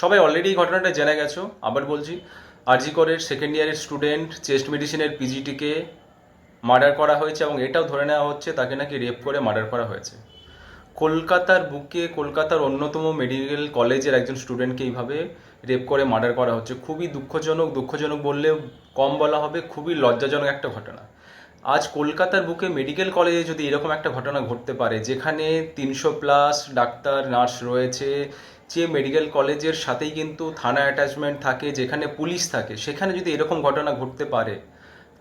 সবাই অলরেডি এই ঘটনাটা জেনে গেছো, আবার বলছি আরজি করের সেকেন্ড ইয়ারের স্টুডেন্ট চেস্ট মেডিসিনের পিজিটিকে মার্ডার করা হয়েছে এবং এটাও ধরে নেওয়া হচ্ছে, তাকে নাকি রেপ করে মার্ডার করা হয়েছে। কলকাতার বুকে কলকাতার অন্যতম মেডিকেল কলেজের একজন স্টুডেন্টকে এইভাবে রেপ করে মার্ডার করা হচ্ছে, খুবই দুঃখজনক দুঃখজনক বললে কম বলা হবে, খুবই লজ্জাজনক একটা ঘটনা। আজ কলকাতার বুকে মেডিকেল কলেজে যদি এরকম একটা ঘটনা ঘটতে পারে, যেখানে তিনশো প্লাস ডাক্তার নার্স রয়েছে যে মেডিকেল কলেজের সাথেই কিন্তু থানা অ্যাটাচমেন্ট থাকে, যেখানে পুলিশ থাকে, সেখানে যদি এরকম ঘটনা ঘটতে পারে,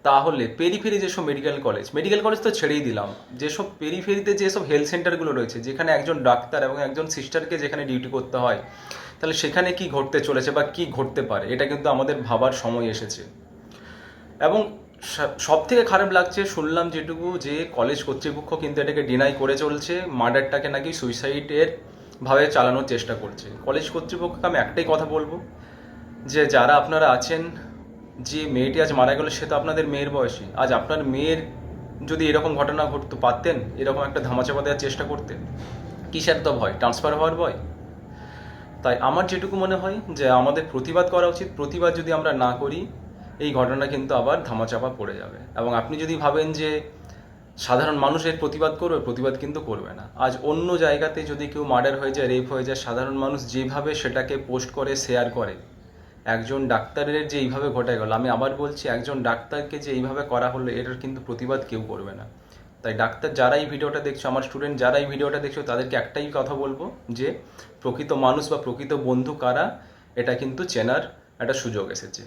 তাহলে পেরিফেরি যেসব মেডিকেল কলেজ মেডিকেল কলেজ তো ছেড়েই দিলাম, যেসব পেরিফেরিতে যেসব হেলথ সেন্টারগুলো রয়েছে, যেখানে একজন ডাক্তার এবং একজন সিস্টারকে যেখানে ডিউটি করতে হয়, তাহলে সেখানে কি ঘটতে চলেছে বা কি ঘটতে পারে, এটা কিন্তু আমাদের ভাবার সময় এসেছে। এবং সব থেকে খারাপ লাগছে, শুনলাম যেটুকু যে কলেজ কর্তৃপক্ষ কিন্তু এটাকে ডিনাই করে চলছে মার্ডারটাকে নাকি সুইসাইডের ভাবে চালানোর চেষ্টা করছে। কলেজ কর্তৃপক্ষকে আমি একটাই কথা বলব যে, যারা আপনারা আছেন, যে মেয়েটি আজ মারা গেল, সে তো আপনাদের মেয়ের বয়সী। আজ আপনার মেয়ের যদি এরকম ঘটনা ঘটতে, পারতেন এরকম একটা ধামাচাপা দেওয়ার চেষ্টা করতেন, কিসের তো ভয়? ট্রান্সফার হওয়ার ভয়? তাই আমার যেটুকু মনে হয় যে, আমাদের প্রতিবাদ করা উচিত। প্রতিবাদ যদি আমরা না করি, এই ঘটনা কিন্তু আবার ধামাচাপা পড়ে যাবে। এবং আপনি যদি ভাবেন যে সাধারণ মানুষ এর প্রতিবাদ করবে, প্রতিবাদ কিন্তু করবে না। আজ অন্য জায়গাতে যদি কেউ মার্ডার হয়ে যায়, রেপ হয়ে যায়, সাধারণ মানুষ যেভাবে সেটাকে পোস্ট করে, শেয়ার করে, একজন ডাক্তারের যে এইভাবে ঘটে গেল, আমি আবার বলছি, একজন ডাক্তারকে যে এইভাবে করা হলো, এটার কিন্তু প্রতিবাদ কেউ করবে না। তাই ডাক্তার যারা এই ভিডিওটা দেখছ, আমার স্টুডেন্ট যারা এই ভিডিওটা দেখছ, তাদেরকে একটাই কথা বলব যে, প্রকৃত মানুষ বা প্রকৃত বন্ধু কারা, এটা কিন্তু চেনার একটা সুযোগ এসেছে।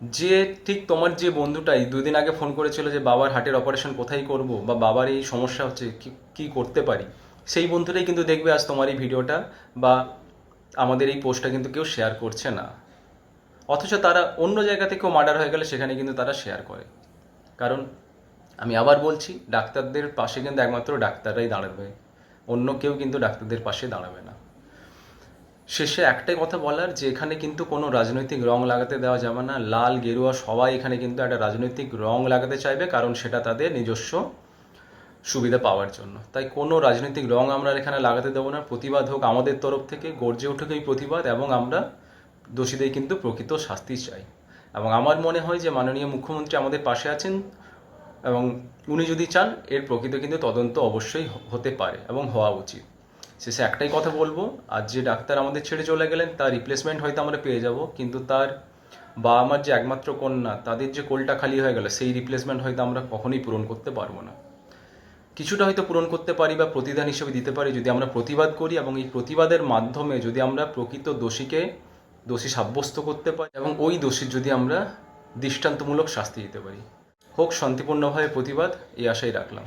যে ঠিক তোমার যে বন্ধুটাই দুদিন আগে ফোন করেছিল যে বাবার হার্টের অপারেশন কোথায় করব বা বাবার এই সমস্যা হচ্ছে, কি কি করতে পারি? সেই বন্ধুটাই কিন্তু দেখবে আজ তোমার এই ভিডিওটা বা আমাদের এই পোস্টটা কিন্তু কেউ শেয়ার করছে না। অথচ তারা অন্য জায়গা থেকেও মার্ডার হয়ে গেলে সেখানে কিন্তু তারা শেয়ার করে। কারণ আমি আবার বলছি, ডাক্তারদের পাশে কিন্তু একমাত্র ডাক্তাররাই দাঁড়াবে। অন্য কেউ কিন্তু ডাক্তারদের পাশে দাঁড়াবে না। শেষে একটাই কথা বলার যে এখানে কিন্তু কোনো রাজনৈতিক রং লাগাতে দেওয়া যাবে না। লাল, গেরুয়া সবাই এখানে কিন্তু একটা রাজনৈতিক রং লাগাতে চাইবে, কারণ সেটা তাদের নিজস্ব সুবিধা পাওয়ার জন্য। তাই কোনো রাজনৈতিক রং আমরা এখানে লাগাতে দেবো না। প্রতিবাদ হোক আমাদের তরফ থেকে, গর্জে উঠুক এই প্রতিবাদ, এবং আমরা দোষীদের কিন্তু প্রকৃত শাস্তি চাই। এবং আমার মনে হয় যে মাননীয় মুখ্যমন্ত্রী আমাদের পাশে আছেন, এবং উনি যদি চান, এর প্রকৃত কিন্তু তদন্ত অবশ্যই হতে পারে এবং হওয়া উচিত। শেষে একটাই কথা বলব আর যে ডাক্তার আমাদের ছেড়ে চলে গেলেন, তার রিপ্লেসমেন্ট হয়তো আমরা পেয়ে যাব, কিন্তু তার বাবা মার যে একমাত্র কন্যা, তাদের যে কোলটা খালি হয়ে গেল, সেই রিপ্লেসমেন্ট হয়তো আমরা কখনোই পূরণ করতে পারব না। কিছুটা হয়তো পূরণ করতে পারি বা প্রতিদান হিসেবে দিতে পারি, যদি আমরা প্রতিবাদ করি এবং এই প্রতিবাদের মাধ্যমে যদি আমরা প্রকৃত দোষীকে দোষী সাব্যস্ত করতে পারি এবং ওই দোষীর যদি আমরা দৃষ্টান্তমূলক শাস্তি দিতে পারি। হোক শান্তিপূর্ণভাবে প্রতিবাদ, এই আশাই রাখলাম।